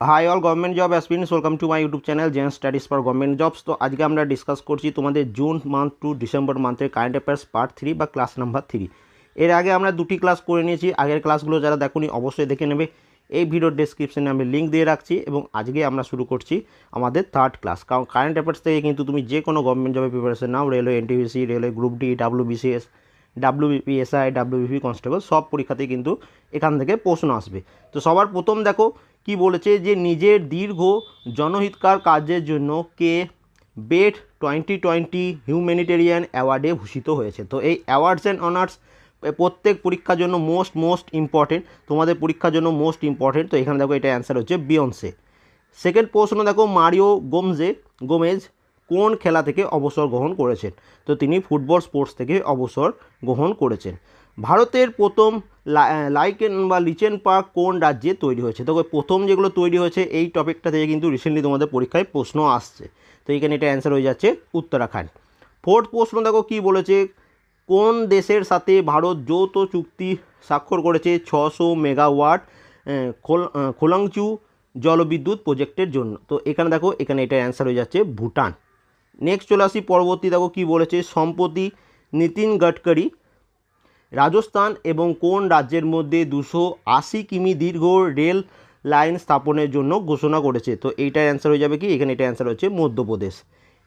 Hi all government job aspirants welcome to my YouTube channel gen studies for government jobs তো আজকে আমরা discuss করছি তোমাদের June month to December মান্থের current affairs part three বা class number three এর আগে আমরা দুটি ক্লাস করে নিয়েছি, আগের ক্লাসগুলো যারা দেখোনি অবশ্যই দেখে নেবে। এই ভিডিওর ডেসক্রিপশনে আমি লিঙ্ক দিয়ে রাখছি এবং আজকে আমরা শুরু করছি আমাদের থার্ড ক্লাস কারণ কারেন্ট অ্যাফেয়ার্স থেকে কিন্তু তুমি যে কোনো গভর্নমেন্ট জবের প্রিপারেশন নাও railway NTPC railway group D W BCS WBP SI WBP constable সব পরীক্ষাতেই কিন্তু এখান থেকে প্রশ্ন আসবে। তো সবার প্রথম দেখো কি বলেছে যে নিজের দীর্ঘ জনহিতকার কাজের জন্য কে বেট টোয়েন্টি টোয়েন্টি হিউম্যানিটেরিয়ান অ্যাওয়ার্ডে ভূষিত হয়েছে। তো এই অ্যাওয়ার্ডস অ্যান্ড অনার্স প্রত্যেক পরীক্ষার জন্য মোস্ট মোস্ট ইম্পর্টেন্ট। তোমাদের পরীক্ষার জন্য মোস্ট ইম্পর্টেন্ট। তো এখানে দেখো এটা অ্যান্সার হচ্ছে বিয়ন্সে। সেকেন্ড প্রশ্ন দেখো, মারিও গোমজে, গোমেজ কোন খেলা থেকে অবসর গ্রহণ করেছেন? তো তিনি ফুটবল স্পোর্টস থেকে অবসর গ্রহণ করেছেন। ভারতের প্রথম লাইকেন বা লিচেন পার্ক কোন রাজ্যে তৈরি হয়েছে? তো প্রথম যেগুলো তৈরি হয়েছে, এই টপিকটা থেকে কিন্তু রিসেন্টলি তোমাদের পরীক্ষায় প্রশ্ন আসছে। তো এখানে এটা অ্যান্সার হয়ে যাচ্ছে উত্তরাখণ্ড। ফোর্থ প্রশ্ন দেখো কি বলেছে, কোন দেশের সাথে ভারত যৌথ চুক্তি স্বাক্ষর করেছে ছশো মেগাওয়াট খোল- খোলাংচু জলবিদ্যুৎ প্রজেক্টের জন্য? তো এখানে দেখো, এখানে এটা অ্যান্সার হয়ে যাচ্ছে ভুটান। নেক্সট চলে আসি পরবর্তী, দেখো কী বলেছে, সম্প্রতি নীতিন গডকরি রাজস্থান এবং কোন রাজ্যের মধ্যে দুশো আশি কিমি দীর্ঘ রেল লাইন স্থাপনের জন্য ঘোষণা করেছে? তো এইটার অ্যান্সার হয়ে যাবে কি? এখানে এটা অ্যান্সার হচ্ছে মধ্যপ্রদেশ।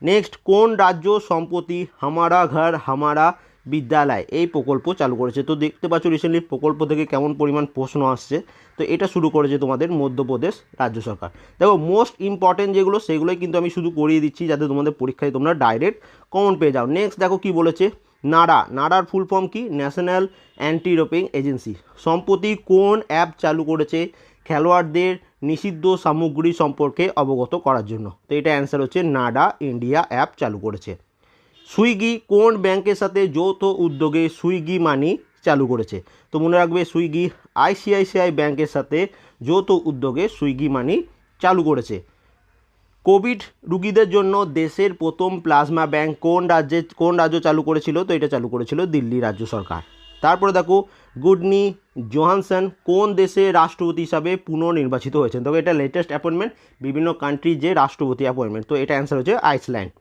নেক্সট কোন রাজ্য সম্প্রতি হামারা ঘর, হামারা বিদ্যালয় এই প্রকল্প চালু করেছে? তো দেখতে পাচ্ছ রিসেন্টলি প্রকল্প থেকে কেমন পরিমাণ প্রশ্ন আসছে। তো এটা শুরু করেছে তোমাদের মধ্যপ্রদেশ রাজ্য সরকার। দেখো মোস্ট ইম্পর্টেন্ট যেগুলো, সেগুলোই কিন্তু আমি শুধু করিয়ে দিচ্ছি যাতে তোমাদের পরীক্ষায় তোমরা ডাইরেক্ট কমন পেয়ে যাও। নেক্সট দেখো কি বলেছে? নাডা, নাডার ফুল ফর্ম কি? ন্যাশনাল অ্যান্টি ডোপিং এজেন্সি সম্প্রতি কোন অ্যাপ চালু করেছে খেলোয়াড়দের নিষিদ্ধ সামগ্রী সম্পর্কে অবগত করার জন্য? তো এটা অ্যান্সার হচ্ছে নাডা ইন্ডিয়া অ্যাপ চালু করেছে। সুইগি কোন ব্যাংকের সাথে যৌথ উদ্যোগে সুইগি মানি চালু করেছে? তো মনে রাখবে সুইগি আইসিআইসিআই ব্যাংকের সাথে যৌথ উদ্যোগে সুইগি মানি চালু করেছে। কোভিড রুগীদের জন্য দেশের প্রথম প্লাজমা ব্যাংক কোন রাজ্যে, কোন রাজ্য চালু করেছিল? তো এটা চালু করেছিল দিল্লি রাজ্য সরকার। তারপরে দেখো, গুডনি জোহানসন কোন দেশে রাষ্ট্রপতি হিসাবে পুনর্নির্বাচিত হয়েছেন? তবে এটা লেটেস্ট অ্যাপয়েন্টমেন্ট বিভিন্ন কান্ট্রির যে রাষ্ট্রপতি অ্যাপয়েন্টমেন্ট তো এটা অ্যান্সার হচ্ছে আইসল্যান্ড।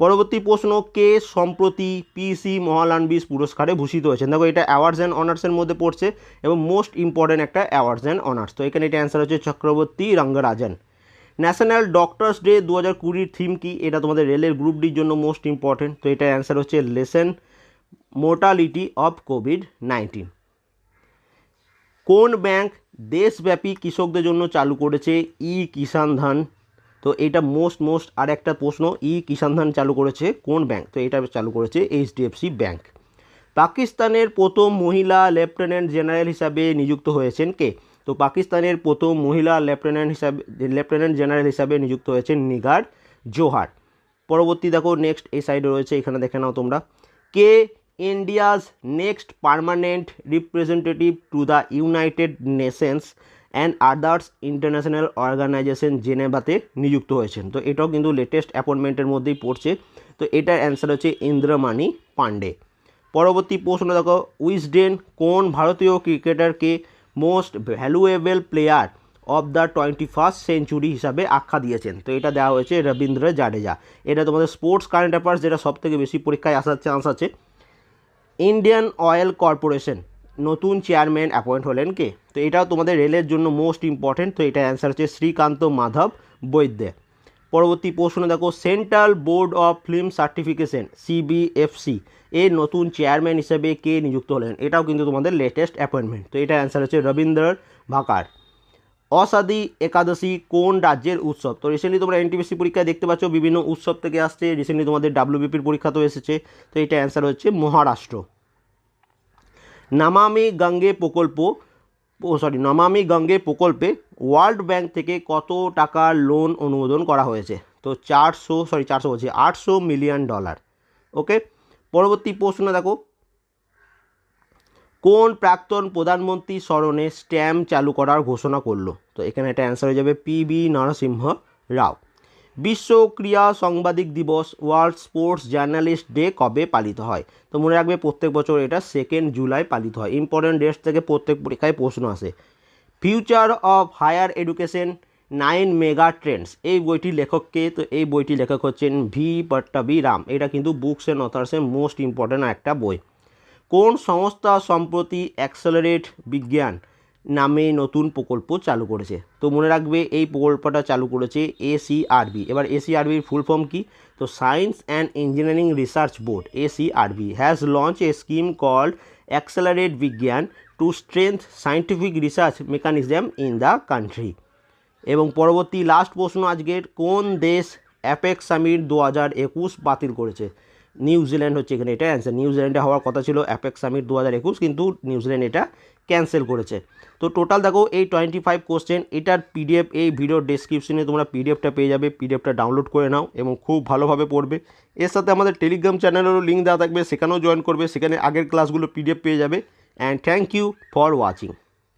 পরবর্তী প্রশ্ন, কে সম্প্রতি পিসি মহালানবিস পুরস্কারে ভূষিত হয়েছেন? দেখো, এটা অ্যাওয়ার্ডস অ্যান্ড অনার্সের মধ্যে পড়ছে এবং মোস্ট ইম্পর্ট্যান্ট একটা অ্যাওয়ার্ডস অ্যান্ড অনার্স তো এখানে এটা অ্যান্সার হচ্ছে Chakravarthy Rangarajan. National doctors day দু হাজার কুড়ির থিম কি? এটা তোমাদের রেলের গ্রুপ ডির জন্য মোস্ট ইম্পর্টেন্ট। তো এটা অ্যান্সার হচ্ছে lessen mortality of COVID nineteen. কোন ব্যাংক দেশব্যাপী কৃষকদের জন্য চালু করেছে ই কিষান ধান? তো এটা মোস্ট মোস্ট আর একটা প্রশ্ন ই কিষান ধান চালু করেছে কোন ব্যাংক? তো এটা চালু করেছে এইচডিএফসি ব্যাংক। পাকিস্তানের প্রথম মহিলা লেফটেন্যান্ট জেনারেল হিসাবে নিযুক্ত হয়েছেন কে? তো পাকিস্তানের প্রথম মহিলা লেফটেন্যান্ট হিসাবে, লেফটেন্যান্ট জেনারেল হিসাবে নিযুক্ত হয়েছেন নিগার জোহার। পরবর্তী দেখো, নেক্সট এই সাইডে রয়েছে, এখানে দেখে নাও তোমরা। কে India's next permanent representative to the United Nations and others international organisation জেনেভাতে নিযুক্ত হয়েছেন। তো এটাও কিন্তু লেটেস্ট অ্যাপয়েন্টমেন্টের মধ্যেই পড়ছে। তো এটার অ্যান্সার হচ্ছে ইন্দ্রমাণি পান্ডে পরবর্তী প্রশ্ন দেখো, উইসডেন কোন ভারতীয় ক্রিকেটারকে most valuable player of the twenty first century হিসাবে আখ্যা দিয়েছেন। তো এটা দেওয়া হয়েছে রবীন্দ্র জাডেজা। এটা তোমাদের স্পোর্টস কারেন্ট অ্যাফেয়ার্স যেটা সব থেকে বেশি পরীক্ষায় আসার চান্স আছে। ইন্ডিয়ান অয়েল কর্পোরেশন নতুন চেয়ারম্যান অ্যাপয়েন্ট হলেন কে? তো এটাও তোমাদের রেলের জন্য মোস্ট ইম্পর্টেন্ট তো এটা অ্যান্সার হচ্ছে শ্রীকান্ত মাধব বৈদ্যে। পরবর্তী প্রশ্ন, দেখো Central Board of Film Certification CBFC এর নতুন চেয়ারম্যান হিসেবে কে নিযুক্ত হলেন? এটাও কিন্তু তোমাদের লেটেস্ট অ্যাপয়েন্টমেন্ট তো এটা অ্যান্সার হচ্ছে রবীন্দ্র ভাকার। অসাদি একাদশী কোন রাজ্যের উৎসব? তো রিসেন্টলি তোমরা এনটিপিসি পরীক্ষায় দেখতে পাচ্ছ, বিভিন্ন উৎসব থেকে আসছে। রিসেন্টলি তোমাদের ডাব্লিউবিপির পরীক্ষা তো এসেছে। তো এটা অ্যান্সার হচ্ছে মহারাষ্ট্র। নামামি গঙ্গে প্রকল্প ও সরি নমামি গঙ্গে প্রকল্পে ওয়ার্ল্ড ব্যাংক থেকে কত টাকা লোন অনুমোদন করা হয়েছে? তো চারশো সরি চারশো বলছি, আটশো মিলিয়ন ডলার ওকে পরবর্তী প্রশ্ন দেখো। কোন প্রাক্তন প্রধানমন্ত্রী স্মরণে স্ট্যাম্প চালু করার ঘোষণা করল? তো এখানে একটা অ্যান্সার হয়ে যাবে পি বি নরসিংহ রাও। বিশ্ব ক্রীড়া সাংবাদিক দিবস ওয়ার্ল্ড স্পোর্টস জার্নালিস্ট ডে কবে পালিত হয়? তো মনে রাখবে প্রত্যেক বছর এটা সেকেন্ড জুলাই পালিত হয়। ইম্পর্টেন্ট ডেটস থেকে প্রত্যেক পরীক্ষায় প্রশ্ন আসে। Future of higher education nine mega trends এই বইটির লেখককে তো এই বইটির লেখক হচ্ছেন ভি পট্টাবি রাম এটা কিন্তু বুকস অ্যান্ড অথার্সের মোস্ট ইম্পর্ট্যান্ট একটা বই। কোন সংস্থা সম্প্রতি অ্যাক্সেলারেট বিজ্ঞান? নামে নতুন প্রকল্প চালু করেছে। তো মনে রাখবে, এই প্রকল্পটা চালু করেছে এসিআরবি এবার এসিআরবির ফুল ফর্ম কি? তো science and engineering research board SERB has launch a scheme called accelerate Vigyan to strengthen scientific research mechanism in the country এবং পরবর্তী লাস্ট প্রশ্ন আজকের, কোন দেশ অ্যাপেক্স সামিট দু হাজার একুশ বাতিল করেছে? নিউজিল্যান্ড হচ্ছে এখানে। এটা অ্যান্সার নিউজিল্যান্ডে হওয়ার কথা ছিল অ্যাপেক্স সামিট দু হাজার একুশ, কিন্তু নিউজিল্যান্ড এটা ক্যান্সেল করেছে। তো টোটাল দেখো এই টোয়েন্টি ফাইভ কোশ্চেন এটার পিডিএফ এই ভিডিওর ডেসক্রিপশনে তোমরা পিডিএফটা পেয়ে যাবে। পিডিএফটা ডাউনলোড করে নাও এবং খুব ভালোভাবে পড়বে। এর সাথে আমাদের টেলিগ্রাম চ্যানেলেরও লিঙ্ক দেওয়া থাকবে, সেখানেও জয়েন করবে, সেখানে আগের ক্লাসগুলো পিডিএফ পেয়ে যাবে। And thank you for watching